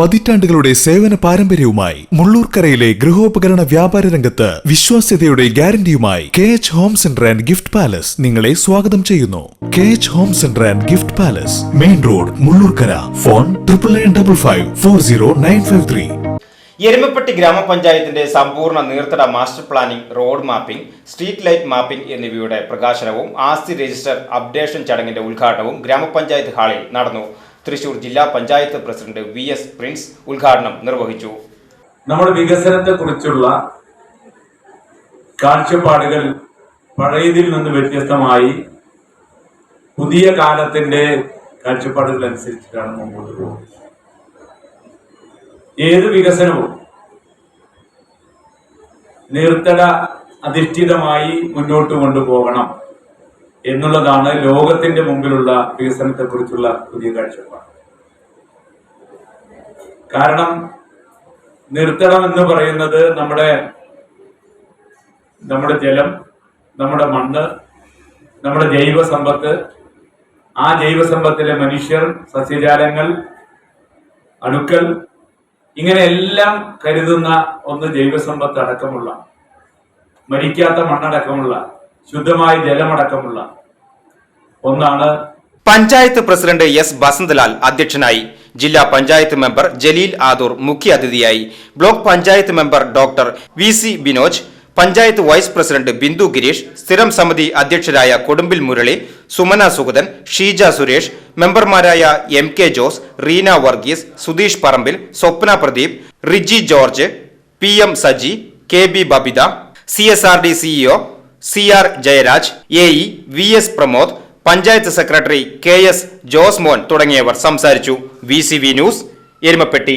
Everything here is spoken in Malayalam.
പതിറ്റാണ്ടുകളുടെ സേവന പാരമ്പര്യവുമായി മുള്ളൂർക്കരയിലെ ഗൃഹോപകരണ വ്യാപാര രംഗത്ത് വിശ്വാസ്യതയുടെ ഗ്യാരണ്ടിയുമായി K H home centre and gift palace നിങ്ങളെ സ്വാഗതം ചെയ്യുന്നു. K H home centre and gift palace main road Mullurkara. Phone triple nine double five four zero nine five three. Erumapetty ഗ്രാമപഞ്ചായത്തിന്റെ സമ്പൂർണ നീർത്തട master planning road mapping street light mapping എന്നിവയുടെ പ്രകാശനവും ആസ്തി രജിസ്റ്റർ അപ്ഡേഷൻ ചടങ്ങിന്റെ ഉദ്ഘാടനവും ഗ്രാമപഞ്ചായത്ത് ഹാളിൽ നടന്നു. തൃശൂർ ജില്ലാ panchayat president V S Prince ഉദ്ഘാടനം നിർവഹിച്ചു. നമ്മുടെ വികസനത്തെ കുറിച്ചുള്ള കാഴ്ചപ്പാടുകൾ പഴയതിൽ നിന്ന് വ്യത്യസ്തമായി പുതിയ കാലത്തിന്റെ കാഴ്ചപ്പാടുകൾ അനുസരിച്ചിട്ടാണ് മുമ്പോട്ട് പോകുന്നത്. ഏത് വികസനവും നീർത്തട അധിഷ്ഠിതമായി മുന്നോട്ട് കൊണ്ടുപോകണം. എന്നുള്ളതാണ് ലോകത്തിന്റെ മുമ്പിലുള്ള വികസനത്തെക്കുറിച്ചുള്ള പുതിയ കാഴ്ചപ്പാട്. കാരണം നിർത്തണം എന്ന് പറയുന്നത് നമ്മുടെ നമ്മുടെ ജലം നമ്മുടെ മണ്ണ് നമ്മുടെ ജൈവ സമ്പത്ത് ആ ജൈവ സമ്പത്തിലെ മനുഷ്യർ സസ്യജാലങ്ങൾ അണുക്കൾ ഇങ്ങനെ എല്ലാം കരുതുന്ന ഒന്ന് ജൈവസമ്പത്ത് അടക്കമുള്ള മരിക്കാത്ത മണ്ണടക്കമുള്ള ശുദ്ധമായ ജലമടക്കമുള്ള ഒന്നാണ് പഞ്ചായത്ത് പ്രസിഡന്റ് എസ് ബസന്തലാൽ അധ്യക്ഷനായി ജില്ലാ പഞ്ചായത്ത് മെമ്പർ ജലീൽ ആദൂർ മുഖ്യാതിഥിയായി block panchayat member doctor V C Binoj panchayat vice president Bindu Girish സ്ഥിരം സമിതി അധ്യക്ഷരായ കൊടുമ്പിൽ മുരളി സുമന സുഗതൻ ഷീജ സുരേഷ് മെമ്പർമാരായ M K Jose Reena Varghese Sudheesh Parambil Swapna Pradeep Riji George P M Saji K B Babitha C S R D CEO C R Jayaraj A E V S Pramod panchayat secretary K S Josemon തുടങ്ങിയവർ സംസാരിച്ചു. V C V news Erumapetty.